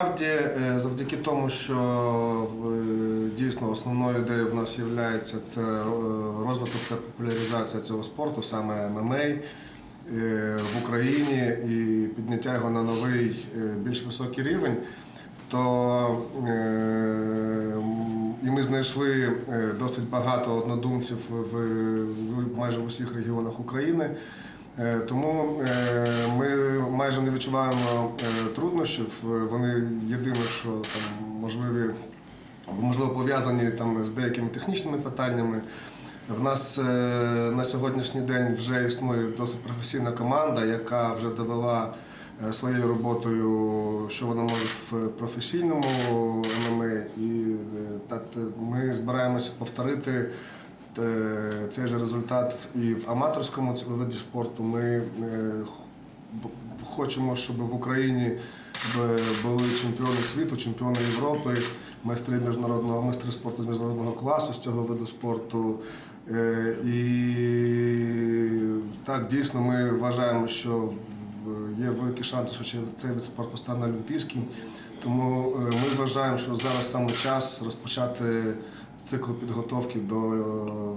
Насправді, е, завдяки тому, що е, дійсно основною ідеєю в нас є це е, розвиток та популяризація цього спорту, саме ММА в Україні і підняття його на новий більш високий рівень, то і ми знайшли досить багато однодумців в, майже в усіх регіонах України. Тому майже не відчуваємо е, труднощів. Е, Вони єдине, що там можливі, можливо, пов'язані там з деякими технічними питаннями. В нас е, на сьогоднішній день вже існує досить професійна команда, яка вже довела своєю роботою, що вона може в професійному ММА. І е, так е, ми збираємося повторити цей же результат і в аматорському виді спорту. Ми хочемо, щоб в Україні були чемпіони світу, чемпіони Європи, майстри міжнародного майстри спорту з міжнародного класу з цього виду спорту. Е, І так дійсно ми вважаємо, що є великі шанси, що цей вид спорту стане олімпійським. Тому е, ми вважаємо, що зараз саме час розпочати цикл підготовки до е.